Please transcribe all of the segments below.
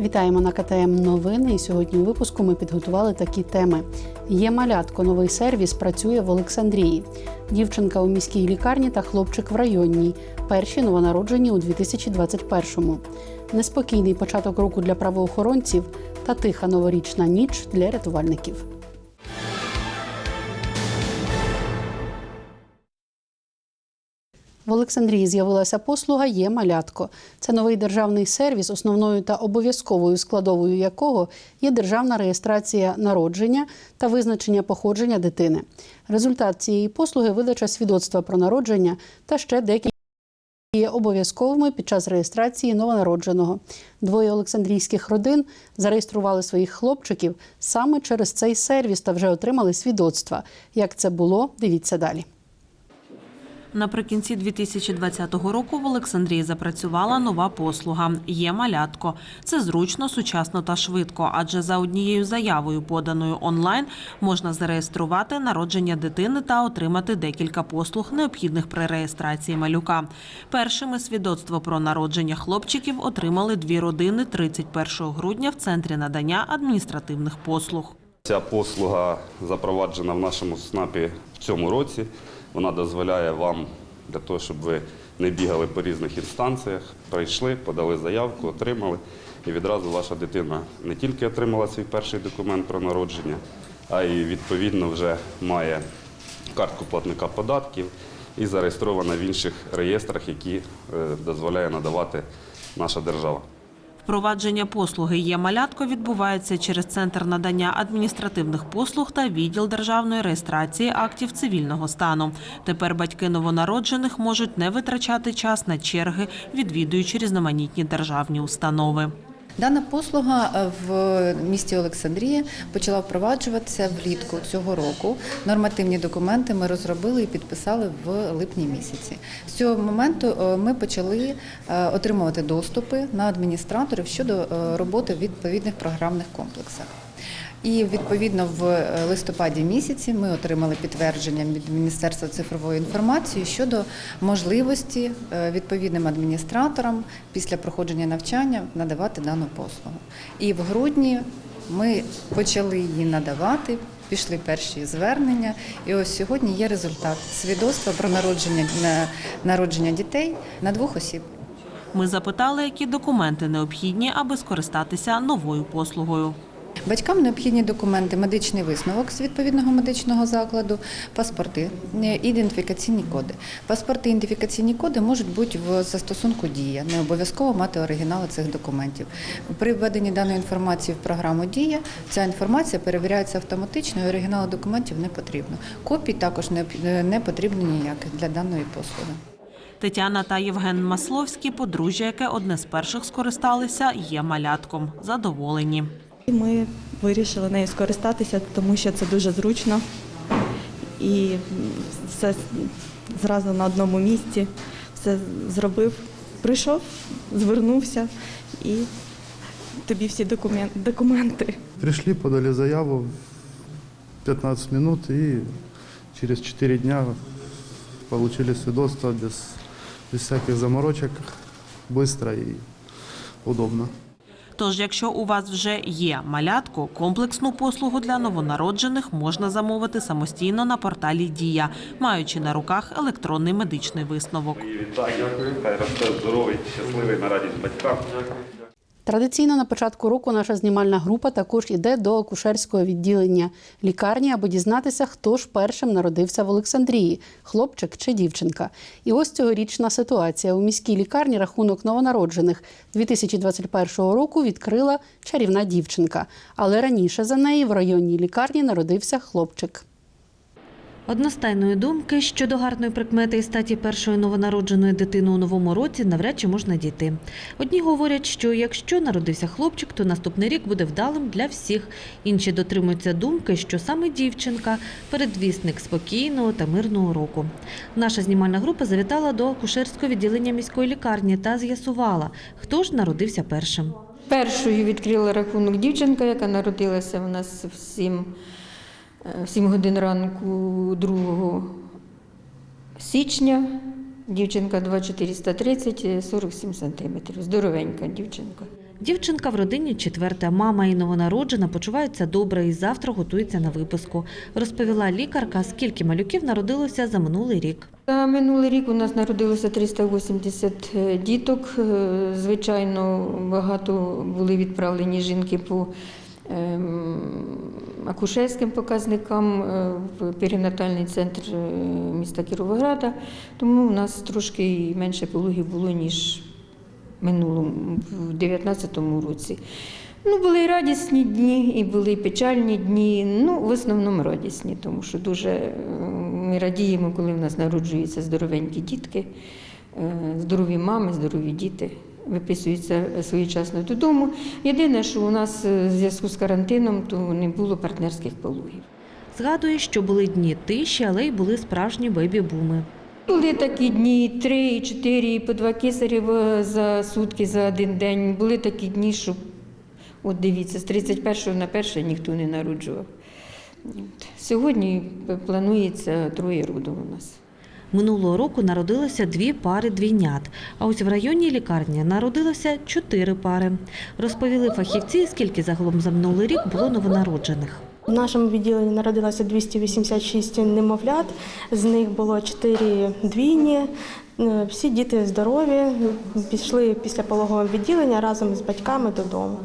Вітаємо на КТМ Новини. І сьогодні у випуску ми підготували такі теми. Є малятко, новий сервіс працює в Олександрії. Дівчинка у міській лікарні та хлопчик в районній. Перші новонароджені у 2021-му. Неспокійний початок року для правоохоронців та тиха новорічна ніч для рятувальників. В Олександрії з'явилася послуга Є малятко. Це новий державний сервіс, основною та обов'язковою складовою якого є державна реєстрація народження та визначення походження дитини. Результат цієї послуги видача свідоцтва про народження та ще декілька є обов'язковими під час реєстрації новонародженого. Двоє олександрійських родин зареєстрували своїх хлопчиків саме через цей сервіс та вже отримали свідоцтва. Як це було, дивіться далі. Наприкінці 2020 року в Олександрії запрацювала нова послуга Є малятко. Це зручно, сучасно та швидко, адже за однією заявою, поданою онлайн, можна зареєструвати народження дитини та отримати декілька послуг, необхідних при реєстрації малюка. Першими свідоцтво про народження хлопчиків отримали дві родини 31 грудня в центрі надання адміністративних послуг. Ця послуга запроваджена в нашому СНАПі в цьому році. Вона дозволяє вам для того, щоб ви не бігали по різних інстанціях, прийшли, подали заявку, отримали. І відразу ваша дитина не тільки отримала свій перший документ про народження, а й відповідно вже має картку платника податків і зареєстрована в інших реєстрах, які е, дозволяє надавати наша держава. Впровадження послуги є малятко відбувається через центр надання адміністративних послуг та відділ державної реєстрації актів цивільного стану. Тепер батьки новонароджених можуть не витрачати час на черги, відвідуючи різноманітні державні установи. Дана послуга е, в місті Олександрія почала впроваджуватися влітку цього року. Нормативні документи ми розробили і підписали в липні місяці. З цього моменту е, ми почали е, отримувати доступи на адміністраторів щодо роботи в відповідних програмних комплексах. І відповідно в листопаді місяці ми отримали підтвердження від Міністерства цифрової інформації щодо можливості е, відповідним адміністраторам після проходження навчання надавати дану послугу. І в грудні ми почали її надавати. Пішли перші звернення, і ось сьогодні є результат свідоцтва про народження народження дітей на двох осіб. Ми запитали, які документи необхідні, аби скористатися новою послугою. Батькам необхідні документи, медичний висновок з відповідного медичного закладу, паспорти, е, ідентифікаційні коди. Паспорти ідентифікаційні коди можуть бути в застосунку Дія. Не обов'язково мати оригінали цих документів. При введенні даної інформації в програму Дія ця інформація перевіряється автоматично, і оригіналу документів не потрібно. Копій також не, не потрібно ніяких для даної послуги. Тетяна та Євген Масловський, подружжя, яке одне з перших скористалися, є малятком. Задоволені. І Ми вирішили нею скористатися, тому що це дуже зручно і все зразу на одному місці. Все зробив, прийшов, звернувся і тобі всі документи. Пришли, подали заяву, 15 минут и через 4 дня получили свидетельство без, без всяких заморочек, быстро и удобно. Тож, якщо у вас вже є малятко, комплексну послугу для новонароджених можна замовити самостійно на порталі Дія, маючи на руках електронний медичний висновок. Вітаю, здоровий, щасливий на радість батькам. Традиційно на початку року наша знімальна група також іде до акушерського відділення лікарні, аби дізнатися, хто ж першим народився в Олександрії хлопчик чи дівчинка. І ось цьогорічна ситуація у міській лікарні рахунок новонароджених 2021 року відкрила чарівна дівчинка. Але раніше за неї в районній лікарні народився хлопчик. Одностайної думки щодо гарної прикмети і статі першої новонародженої дитини у новому році навряд чи можна дійти. Одні говорять, що якщо народився хлопчик, то наступний рік буде вдалим для всіх. Інші дотримуються думки, що саме дівчинка передвісник спокійного та мирного року. Наша знімальна група завітала до акушерського відділення міської лікарні та з'ясувала, хто ж народився першим. Першою відкрила рахунок дівчинка, яка народилася нас в 7, е, в 7 годин ранку 2 січня. Дівчинка 2430, 47 сантиметрів. Здоровенька дівчинка. Дівчинка в родині четверта. Мама і новонароджена почуваються добре і завтра готується на виписку. Розповіла лікарка, скільки малюків народилося за минулий рік. За минулий рік у нас народилося 380 діток. Е, Звичайно, багато були відправлені жінки по ем, акушерським показникам е, в перинатальний центр е, міста Кіровограда, тому у нас трошки менше пологів було, ніж минулому, в 2019 році. Ну, були і радісні дні, і були і печальні дні. Ну, в основному радісні, тому що дуже е, ми радіємо, коли в нас народжуються здоровенькі дітки, здорові мами, здорові діти. Виписуються своєчасно додому. Єдине, що у нас е, в зв'язку з карантином, то не було партнерських пологів. Згадує, що були дні тиші, але й були справжні бебі-буми. Були такі дні, три, і чотири, і по два кисарів е, за сутки, за один день. Були такі дні, що, от дивіться, з 31 на 1 ніхто не народжував. Сьогодні планується троє роду у нас. Минулого року народилося дві пари двійнят, а ось в районній лікарні народилося чотири пари. Розповіли фахівці, скільки загалом за минулий рік було новонароджених. В нашому відділенні народилося 286 немовлят, з них було 4 двійні. Е, Всі діти здорові, пішли після пологового відділення разом з батьками додому.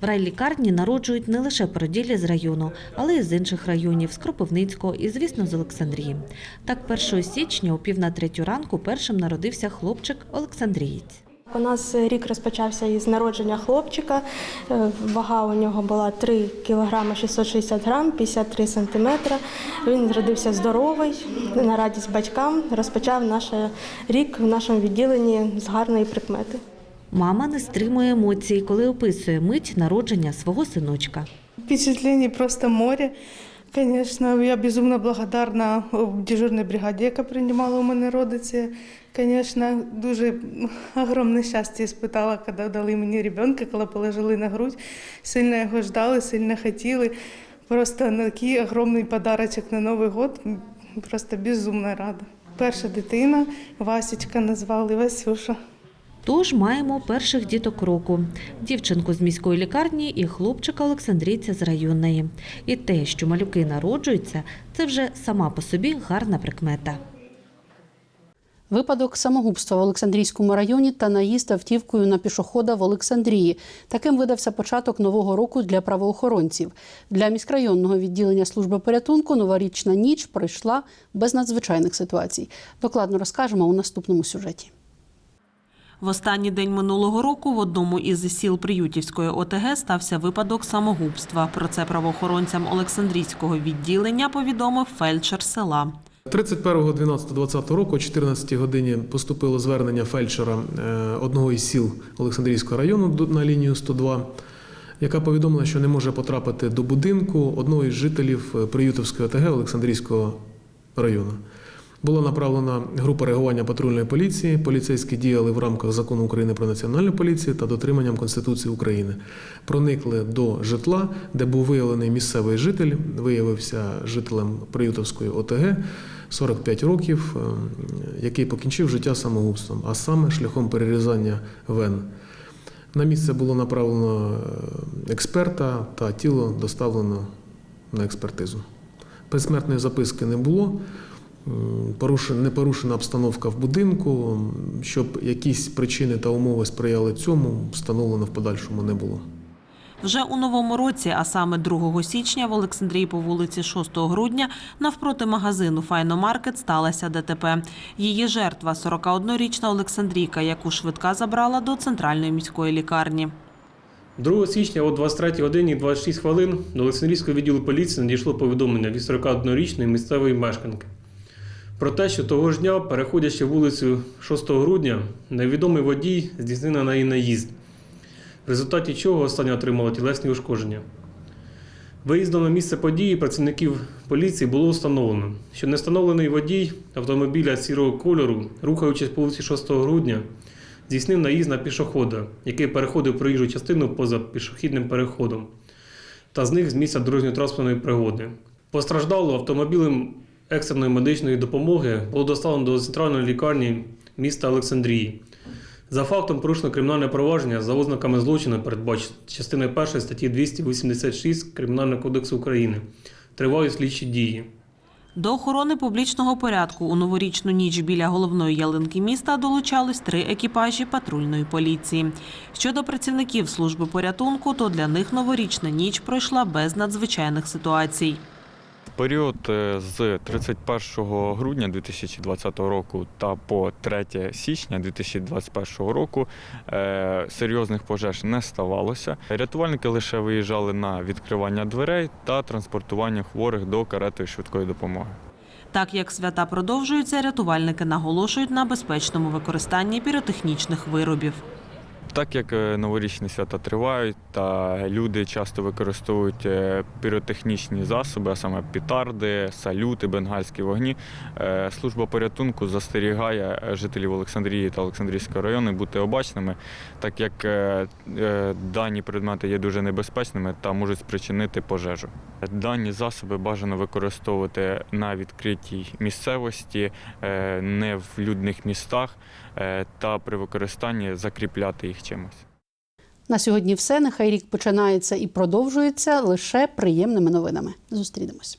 В райлікарні народжують не лише породілі з району, але й з інших районів, з Кропивницького і, звісно, з Олександрії. Так, 1 січня о пів на третю ранку першим народився хлопчик Олександрієць. У нас рік розпочався із народження хлопчика. Е, Вага у нього була 3 кг 660 грам, 53 сантиметри. Він родився здоровий, на радість батькам. Розпочав наш рік в нашому відділенні з гарної прикмети. Мама не стримує емоцій, коли описує мить народження свого синочка. Впечатлений просто море. Конечно, я безумно благодарна дежурній бригаді, яка приймала у мене родиці. Конечно, дуже огромне щастя испытала, коли дали мені ребенка, коли положили на грудь. Сильно його ждали, сильно хотіли. Просто такий огромний подарочок на Новий год. Просто безумно рада. Перша дитина, Васечка назвали Васюша. Тож маємо перших діток року: дівчинку з міської лікарні і хлопчика Олександрійця з районної. І те, що малюки народжуються, це вже сама по собі гарна прикмета. Випадок самогубства в Олександрійському районі та наїзд автівкою на пішохода в Олександрії. Таким видався початок нового року для правоохоронців. Для міськрайонного відділення служби порятунку новорічна ніч пройшла без надзвичайних ситуацій. Докладно розкажемо у наступному сюжеті. В останній день минулого року в одному із сіл Приютівської ОТГ стався випадок самогубства. Про це правоохоронцям Олександрійського відділення повідомив фельдшер села. 31.12.2020 року о 14 годині поступило звернення фельдшера е, одного із сіл Олександрійського району на лінію 102, яка повідомила, що не може потрапити до будинку одного із жителів е, Приютовської ОТГ Олександрійського району. Була направлена група реагування патрульної поліції. Поліцейські діяли в рамках закону України про національну поліцію та дотриманням Конституції України. Проникли до житла, де був виявлений місцевий житель, виявився жителем Приютовської ОТГ 45 років, е, який покінчив життя самогубством, а саме шляхом перерізання вен. На місце було направлено е, експерта та тіло доставлено на експертизу. Безсмертної записки не було. Не порушена обстановка в будинку, щоб якісь причини та умови сприяли цьому, встановлено в подальшому не було. Вже у новому році, а саме 2 січня, в Олександрії по вулиці 6 грудня навпроти магазину Файномаркет сталася ДТП. Її жертва 41-річна Олександрійка, яку швидка забрала до центральної міської лікарні. 2 січня о 23 годині 26 хвилин до Олександрійського відділу поліції надійшло повідомлення від 41-річної місцевої мешканки. Про те, що того ж дня, переходячи вулицю 6 грудня, невідомий водій здійснив на неї наїзд, в результаті чого остання отримала тілесні ушкодження. Виїздом на місце події працівників поліції було встановлено, що невстановлений водій автомобіля сірого кольору, рухаючись по вулиці 6 грудня, здійснив наїзд на пішохода, який переходив проїжджу частину поза пішохідним переходом, та зник з місця дорожньо-транспортної пригоди. Постраждало автомобілем екстреної медичної допомоги було доставлено до центральної лікарні міста Олександрії. За фактом порушено кримінальне провадження за ознаками злочину, передбачено частиною 1 статті 286 Кримінального кодексу України. Тривають слідчі дії. До охорони публічного порядку у новорічну ніч біля головної ялинки міста долучались три екіпажі патрульної поліції. Щодо працівників служби порятунку, то для них новорічна ніч пройшла без надзвичайних ситуацій. Період е, з 31 грудня 2020 року та по 3 січня 2021 року е, серйозних пожеж не ставалося. Рятувальники лише виїжджали на відкривання дверей та транспортування хворих до карети швидкої допомоги. Так як свята продовжуються, рятувальники наголошують на безпечному використанні піротехнічних виробів. Так як е, новорічні свята тривають, та люди часто використовують е, піротехнічні засоби, а саме пітарди, салюти, бенгальські вогні, е, служба порятунку застерігає жителів Олександрії та Олександрійського району бути обачними, так як дані предмети є дуже небезпечними та можуть спричинити пожежу. Дані засоби бажано використовувати на відкритій місцевості, не в людних містах та при використанні закріпляти їх чимось. На сьогодні все. Нехай рік починається і продовжується лише приємними новинами. Зустрінемось.